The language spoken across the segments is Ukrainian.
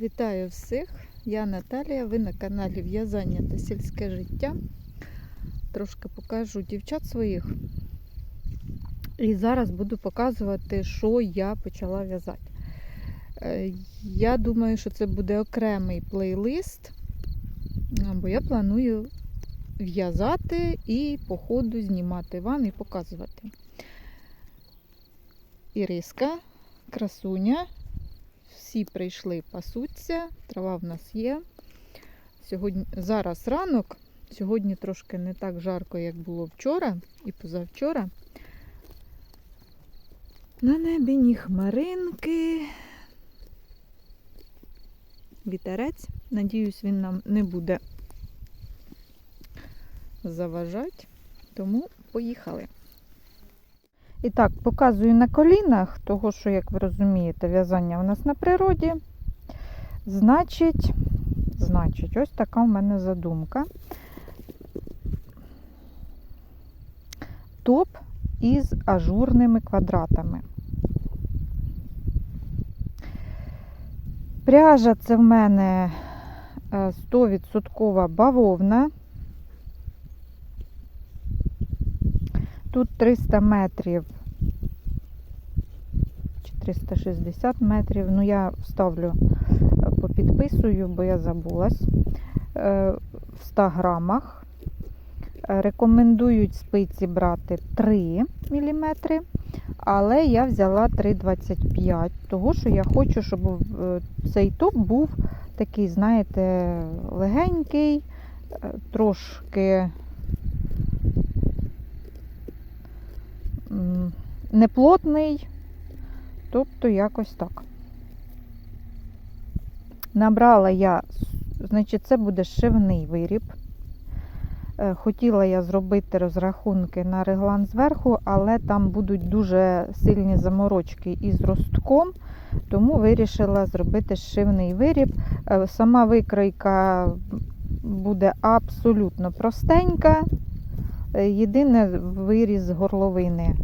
Вітаю всіх! Я Наталія, ви на каналі В'язання та сільське життя. Трошки покажу дівчат своїх. І зараз буду показувати, що я почала в'язати. Е, Я думаю, що це буде окремий плейлист, бо я планую в'язати і по ходу знімати вам і показувати. Іриска, красуня. Всі прийшли пасуться, трава в нас є. Сьогодні, зараз ранок, сьогодні трошки не так жарко, як було вчора і позавчора. На небі ні хмаринки. Вітерець. Надіюсь, він нам не буде заважати. Тому поїхали. І так, показую на колінах, того, що, як ви розумієте, в'язання у нас на природі. Значить, значить, ось така у мене задумка. Топ із ажурними квадратами. Пряжа це в мене е, 100% бавовна. Тут 300 метрів чи 360 метрів. Ну, я вставлю, попідписую, бо я забулась. Е, В 100 грамах. Е, Рекомендують спиці брати 3 мм, але я взяла 3,25 того що я хочу, щоб е, цей топ був такий, знаєте, легенький, е, трошки неплотний, тобто якось так. Набрала я, значить, це буде шивний виріб. Е, Хотіла я зробити розрахунки на реглан зверху, але там будуть дуже сильні заморочки із ростком, тому вирішила зробити шивний виріб. Е, Сама викройка буде абсолютно простенька. Е, Єдине виріз горловини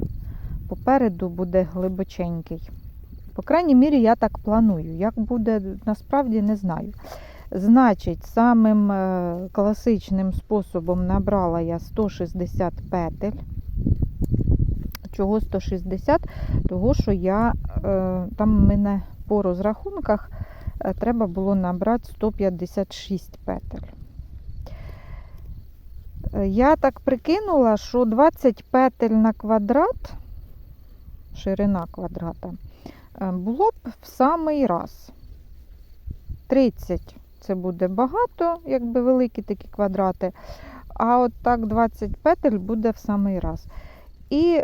попереду буде глибоченький. По крайній мірі, я так планую. Як буде, насправді не знаю. Значить, самим е, класичним способом набрала я 160 петель. Чого 160? Того, що я е, там мене по розрахунках треба було набрати 156 петель. Я так прикинула, що 20 петель на квадрат, ширина квадрата, е, було б в самий раз. 30 це буде багато, якби великі такі квадрати. А от так 20 петель буде в самий раз. І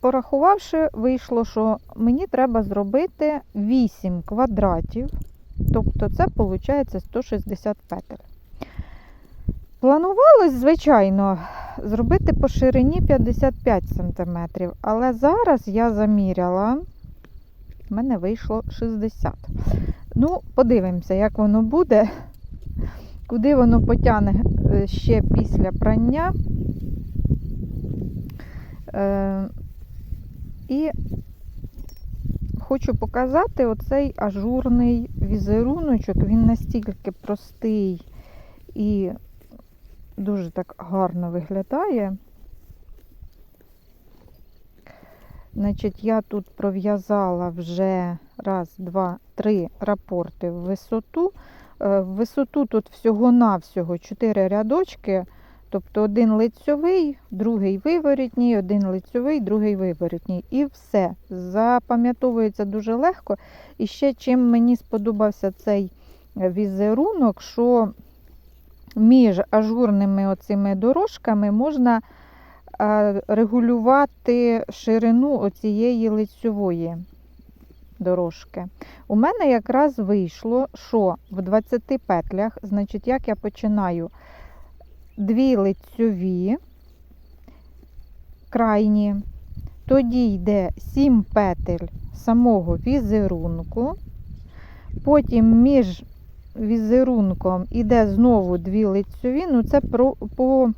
порахувавши, вийшло, що мені треба зробити 8 квадратів. Тобто це виходить 160 петель. Планувалось, звичайно, зробити по ширині 55 см. Але зараз я заміряла, в мене вийшло 60 Ну, подивимося, як воно буде, куди воно потягне е, ще після прання. Е, І хочу показати оцей ажурний візеруночок. Він настільки простий і дуже так гарно виглядає. Значить, я тут пров'язала вже раз, два, три рапорти в висоту. Е, В висоту тут всього-навсього 4 рядочки, тобто один лицьовий, другий виворітній, один лицьовий, другий виворітній. І все. Запам'ятовується дуже легко. І ще чим мені сподобався цей візерунок, що між ажурними оцими дорожками можна е, регулювати ширину оцієї лицьової дорожки. У мене якраз вийшло, що в 20 петлях, значить, як я починаю? Дві лицьові, крайні, тоді йде 7 петель самого візерунку, потім між візерунком іде знову дві лицьові, ну це про, по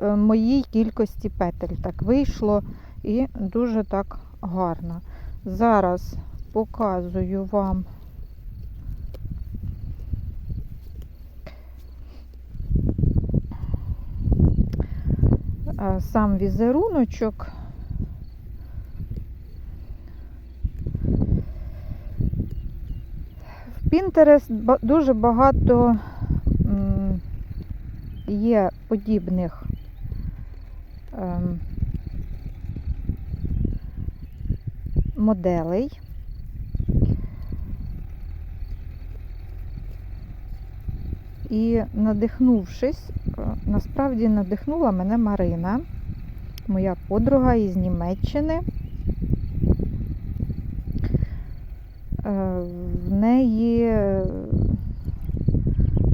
е, моїй кількості петель так вийшло і дуже так гарно. Зараз показую вам е, сам візеруночок. Pinterest дуже багато є подібних ем, моделей. І надихнувшись, е, насправді надихнула мене Марина, моя подруга із Німеччини. Е, В неї е,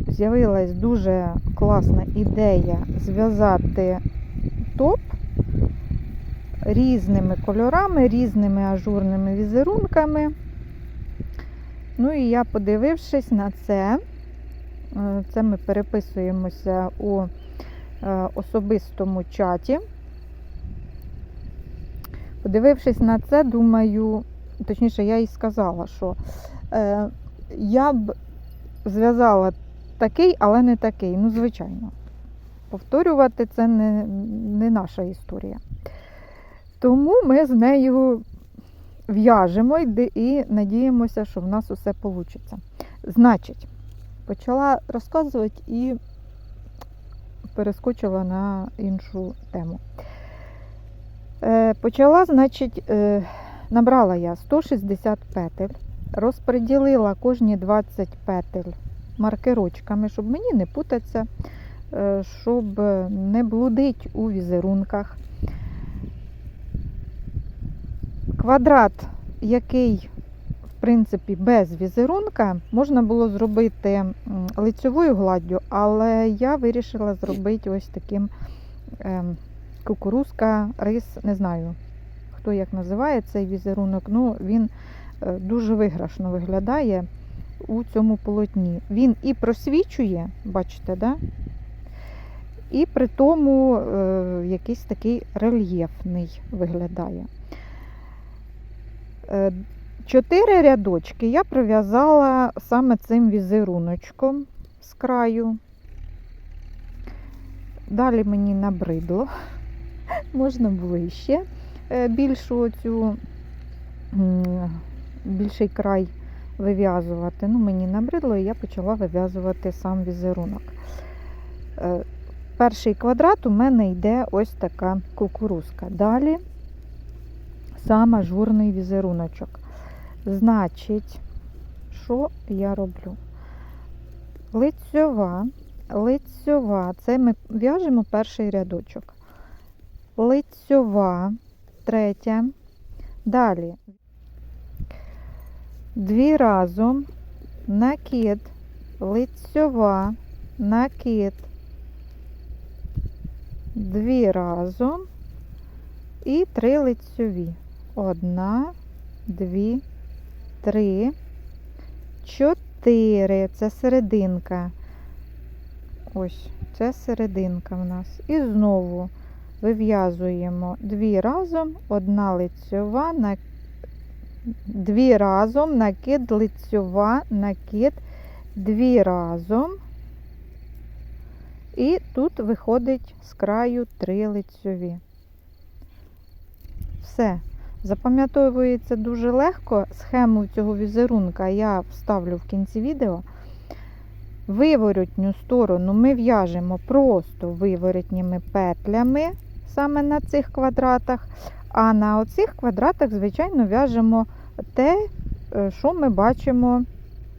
з'явилась дуже класна ідея зв'язати топ різними кольорами, різними ажурними візерунками. Ну і я, подивившись на це, е, це ми переписуємося у е, особистому чаті. Подивившись на це, думаю, точніше, я їй сказала, що е, я б зв'язала такий, але не такий. Ну, звичайно. Повторювати це не, не наша історія. Тому ми з нею в'яжемо і, надіємося, що в нас усе вийде. Значить, почала розказувати і перескочила на іншу тему. Е, почала, значить, е, набрала я 160 петель, розподілила кожні 20 петель маркерочками, щоб мені не путатися, е, щоб не блудить у візерунках. Квадрат, який, в принципі, без візерунка, можна було зробити лицьовою гладдю, але я вирішила зробити ось таким ем, кукурузка, рис, не знаю, хто як називає цей візерунок, ну він е, дуже виграшно виглядає у цьому полотні. Він і просвічує, бачите, да? і при тому е, якийсь такий рельєфний виглядає. Е, Чотири рядочки я пров'язала саме цим візеруночком з краю. Далі мені набридло. Можна було іще е, більшу цю більший край вив'язувати. Ну, мені набридло, і я почала вив'язувати сам візерунок. Е, Перший квадрат у мене йде ось така кукурузка. Далі сам ажурний візеруночок. Значить, що я роблю? Лицьова, лицьова, це ми в'яжемо перший рядочок. Лицьова, третя. Далі дві разом, накид, лицьова, накид, дві разом і три лицьові. Одна, дві, три, чотири. Це серединка. Ось, це серединка в нас. І знову вив'язуємо дві разом, одна лицьова, на... дві разом, накид, лицьова, накид, дві разом. І тут виходить з краю три лицьові. Все. Запам'ятовується дуже легко. Схему цього візерунка я вставлю в кінці відео. Виворотню сторону ми в'яжемо просто виворотніми петлями саме на цих квадратах. А на оцих квадратах, звичайно, в'яжемо те, е, що ми бачимо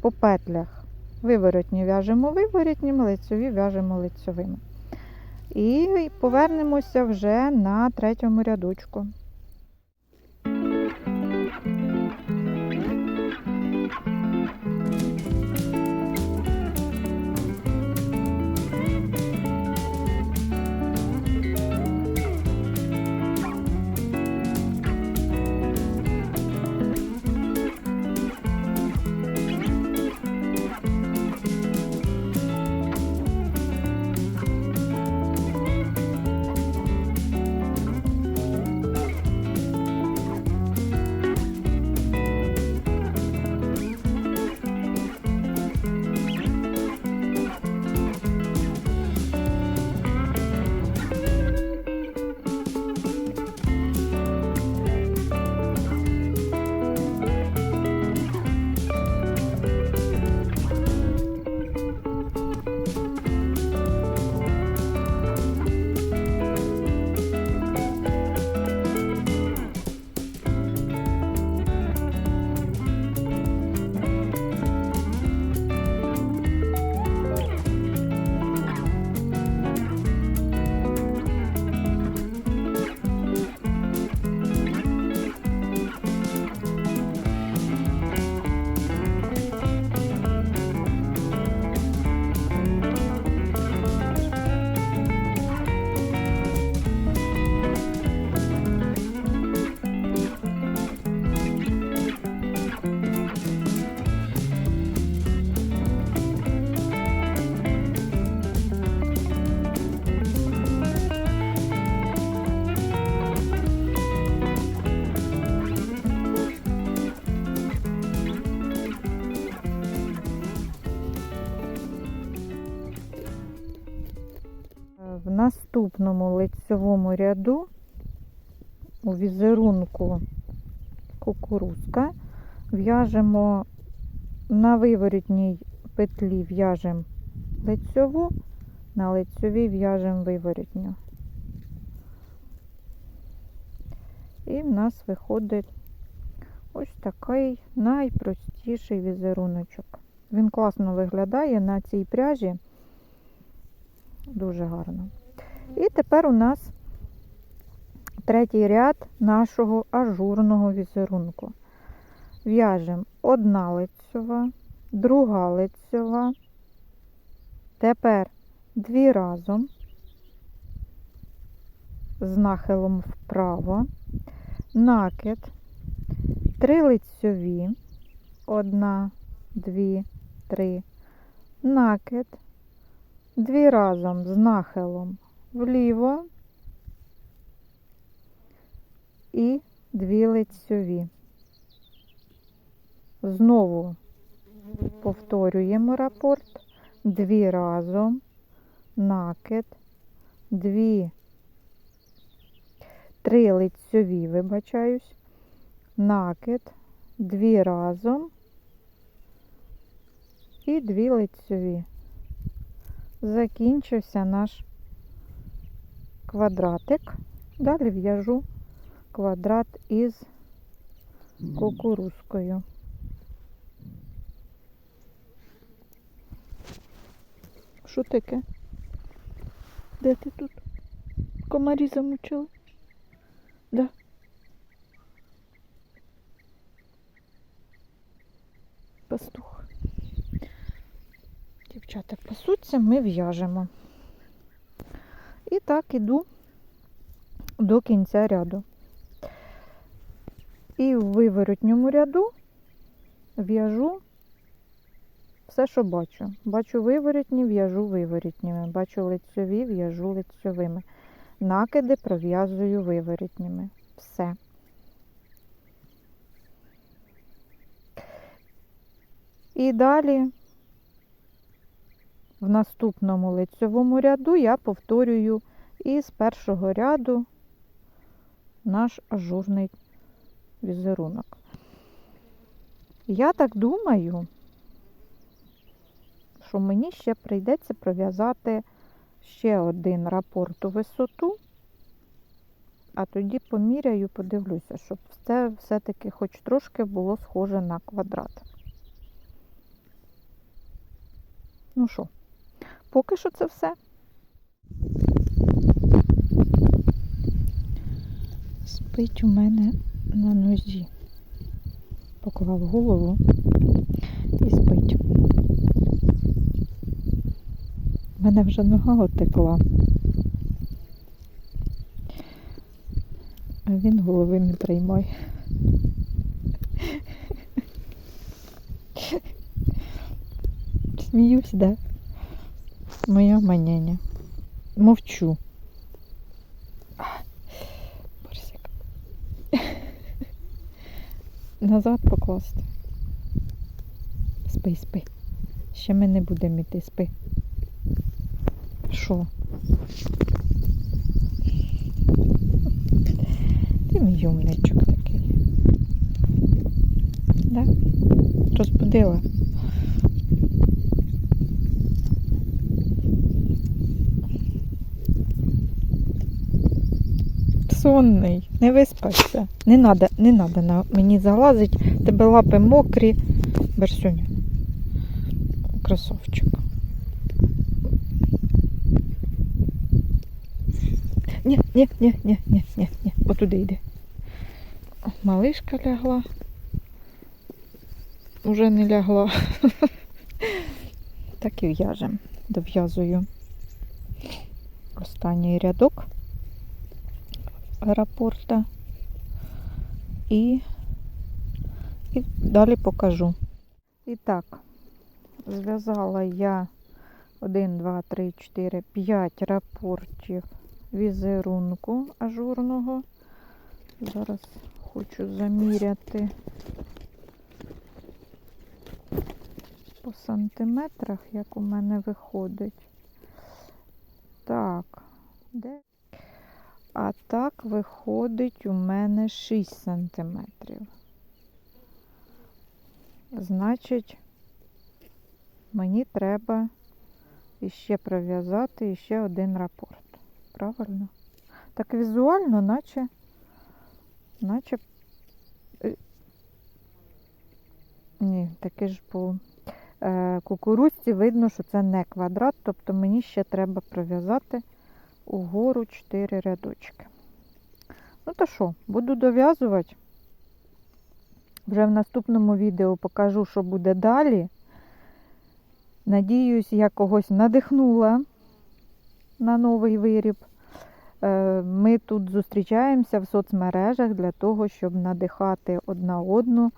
по петлях. Виворотні в'яжемо виворотніми, лицьові в'яжемо лицьовими. І повернемося вже на третьому рядочку. В наступному лицьовому ряду у візерунку кукурузка в'яжемо на виворітній петлі в'яжемо лицьову, на лицьовій в'яжемо виворітню. І в нас виходить ось такий найпростіший візеруночок. Він класно виглядає на цій пряжі. Дуже гарно. І тепер у нас третій ряд нашого ажурного візерунку. В'яжемо одна лицьова, друга лицьова, тепер дві разом, з нахилом вправо, накид, три лицьові, одна, дві, три, накид, дві разом з нахилом вліво і дві лицьові. Знову повторюємо рапорт, дві разом, накид, дві, три лицьові, вибачаюсь, накид, дві разом і дві лицьові. Закінчився наш квадратик. Далі в'яжу квадрат із кукурузкою. Що таке? Де ти тут? Комарі замучили? Да. Дівчата пасуться, ми в'яжемо. І так іду до кінця ряду. І в виворотньому ряду в'яжу все, що бачу. Бачу виворотні, в'яжу виворотніми. Бачу лицьові, в'яжу лицьовими. Накиди пров'язую виворотніми. Все. І далі в наступному лицьовому ряду я повторюю із першого ряду наш ажурний візерунок. Я так думаю, що мені ще прийдеться пров'язати ще один рапорт у висоту, а тоді поміряю, подивлюся, щоб це все-таки хоч трошки було схоже на квадрат. Ну що, поки що це все. Спить у мене на нозі. Поклав голову і спить. У мене вже нога отекла. А він голови не приймає. Сміюсь, да? Моя маняня. Мовчу. Борсик. Назад покласти. Спи, спи. Ще ми не будемо йти, спи. Що? Ти мій юмничок такий. Да? Розбудила. Сонний, не виспався. Не надо, не надо на мені залазить. Тебе лапи мокрі. Берсюня. Красавчик. Ні, ні, ні, ні, ні, ні, ні. Отуди йде. Малишка лягла. Уже не лягла. Так і в'яжем. Дов'язую останній рядок аеропорта і, і далі покажу. І так, зв'язала я 1, 2, 3, 4, 5 рапортів візерунку ажурного. Зараз хочу заміряти по сантиметрах, як у мене виходить. Так, Де? А так виходить у мене 6 сантиметрів. Значить, мені треба іще пров'язати іще один рапорт. Правильно? Так візуально, наче, наче. е, Ні, таки ж по е, кукурузці видно, що це не квадрат, тобто мені ще треба пров'язати угору 4 рядочки. Ну то що, буду дов'язувати. Вже в наступному відео покажу, що буде далі. Надіюсь, я когось надихнула на новий виріб. Е, Ми тут зустрічаємося в соцмережах для того, щоб надихати одна одну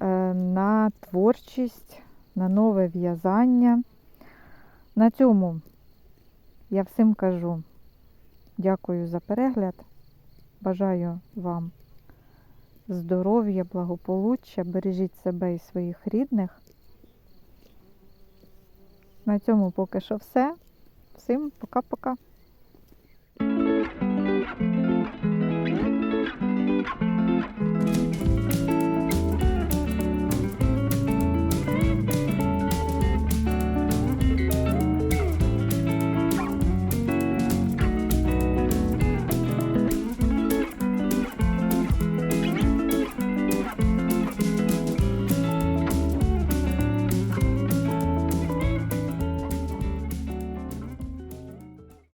е, на творчість, на нове в'язання. На цьому я всім кажу дякую за перегляд. Бажаю вам здоров'я, благополуччя, бережіть себе і своїх рідних. На цьому поки що все. Всім пока-пока.